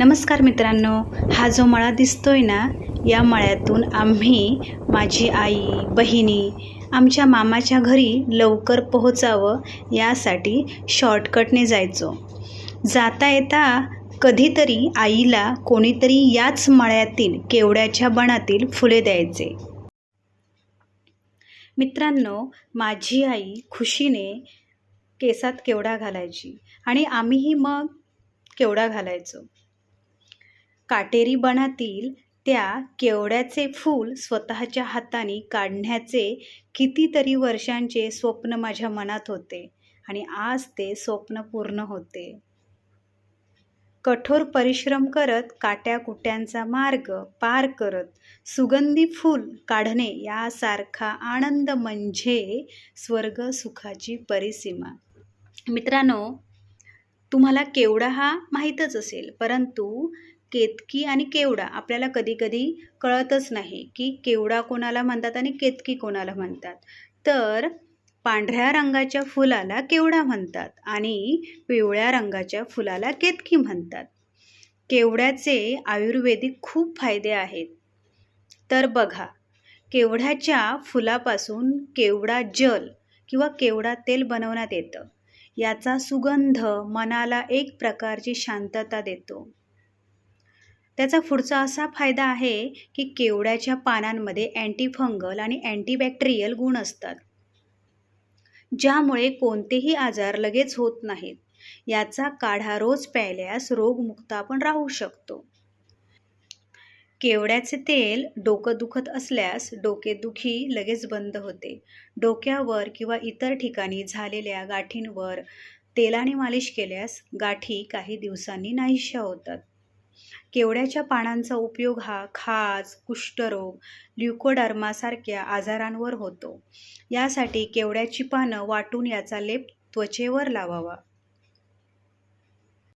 नमस्कार मित्रांनो हा जो मळा दिसतोय ना या मळ्यातून आम्ही माझी आई बहिणी आमच्या मामाच्या घरी लवकर पोहोचावं यासाठी शॉर्टकटने जायचो. जाता येता कधीतरी आईला कोणीतरी याच मळ्यातील केवड्याच्या बनातील फुले द्यायचे. मित्रांनो माझी आई खुशीने केसात केवडा घालायची आणि आम्हीही मग केवडा घालायचो. काटेरी बनातील त्या केवड्याचे फूल स्वतःच्या हाताने काढण्याचे कितीतरी वर्षांचे स्वप्न माझ्या मनात होते आणि आज ते स्वप्न पूर्ण होते. कठोर परिश्रम करत काट्या कुट्यांचा मार्ग पार करत सुगंधी फूल काढणे यासारखा आनंद म्हणजे स्वर्ग सुखाची परिसीमा. मित्रांनो तुम्हाला केवडा हा माहीतच असेल परंतु केतकी आणि केवडा आपल्याला कधीकधी कळतच नाही की केवडा कोणाला म्हणतात आणि केतकी कोणाला म्हणतात. तर पांढऱ्या रंगाच्या फुलाला केवडा म्हणतात आणि पिवळ्या रंगाच्या फुलाला केतकी म्हणतात. केवड्याचे आयुर्वेदिक खूप फायदे आहेत. तर बघा केवड्याच्या फुलापासून केवडा जल किंवा केवडा तेल बनवण्यात येतं. याचा सुगंध मनाला एक प्रकारची शांतता देतो. त्याचा पुढचा असा फायदा आहे की केवड्याच्या पानांमध्ये अँटीफंगल आणि अँटीबॅक्टेरियल गुण असतात. ज्यामुळे कोणतेही आजार लगेच होत नाहीत. याचा काढा रोज प्यायल्यास रोगमुक्त आपण राहू शकतो. केवड्याचे तेल डोकं दुखत असल्यास डोकेदुखी लगेच बंद होते. डोक्यावर किंवा इतर ठिकाणी झालेल्या गाठींवर तेलाने मालिश केल्यास गाठी काही दिवसांनी नाहीशा होतात. केवड्याच्या पानांचा उपयोग हा खाज कुष्ठरोग ल्युकोडर्मासारख्या आजारांवर होतो. यासाठी केवड्याची पानं वाटून याचा लेप त्वचेवर लावावा.